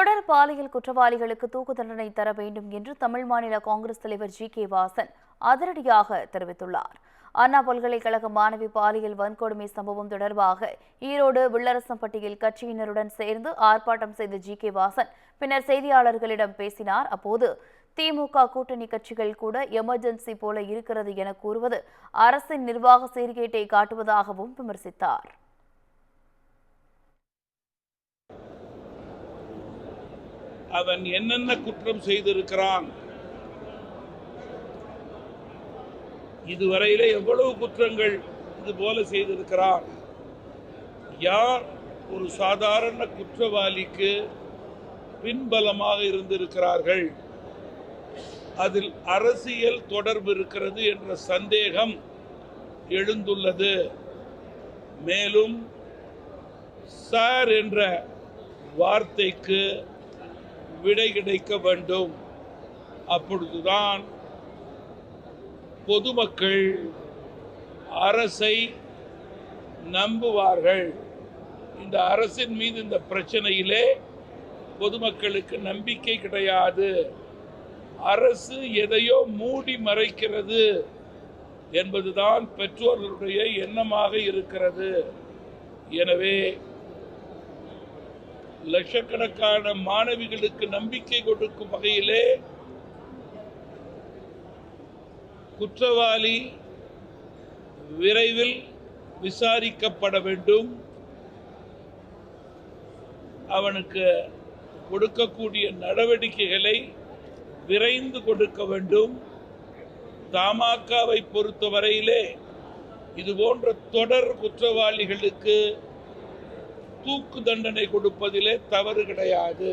தொடர் பாலியல் குற்றவாளிகளுக்கு தூக்கு தண்டனை தர வேண்டும் என்று தமிழ் மாநில காங்கிரஸ் தலைவர் ஜி கே வாசன் அதிரடியாக தெரிவித்துள்ளார். அண்ணா பல்கலைக்கழக மாணவி பாலியல் வன்கொடுமை சம்பவம் தொடர்பாக ஈரோடு வில்லரசம்பட்டியில் கட்சியினருடன் சேர்ந்து ஆர்ப்பாட்டம் செய்த ஜி கே வாசன் பின்னர் செய்தியாளர்களிடம் பேசினார். அப்போது திமுக கூட்டணி கட்சிகள் கூட எமர்ஜென்சி போல இருக்கிறது என கூறுவது அரசின் நிர்வாக சீர்கேட்டை காட்டுவதாகவும் விமர்சித்தார். அவன் என்னென்ன குற்றம் செய்திருக்கிறான்? இதுவரையிலே எவ்வளவு குற்றங்கள் இது போல செய்திருக்கிறான்? யார் ஒரு சாதாரண குற்றவாளிக்கு பின்பலமாக இருந்திருக்கிறார்கள்? அதில் அரசியல் தொடர்பு இருக்கிறது என்ற சந்தேகம் எழுந்துள்ளது. மேலும் சார் என்ற வார்த்தைக்கு விடை கிடைக்க வேண்டும். அப்பொழுதுதான் பொதுமக்கள் அரசை நம்புவார்கள். இந்த அரசின் மீது இந்த பிரச்சனையிலே பொதுமக்களுக்கு நம்பிக்கை கிடையாது. அரசு எதையோ மூடி மறைக்கிறது என்பதுதான் பெற்றோர்களுடைய எண்ணமாக இருக்கிறது. எனவே லட்சக்கணக்கான மாணவிகளுக்கு நம்பிக்கை கொடுக்கும் வகையிலே குற்றவாளி விரைவில் விசாரிக்கப்பட வேண்டும். அவனுக்கு கொடுக்கக்கூடிய நடவடிக்கைகளை விரைந்து கொடுக்க வேண்டும். தமாகவை பொறுத்தவரையிலே இது போன்ற தொடர் குற்றவாளிகளுக்கு தூக்கு தண்டனை கொடுப்பதிலே தவறு கிடையாது.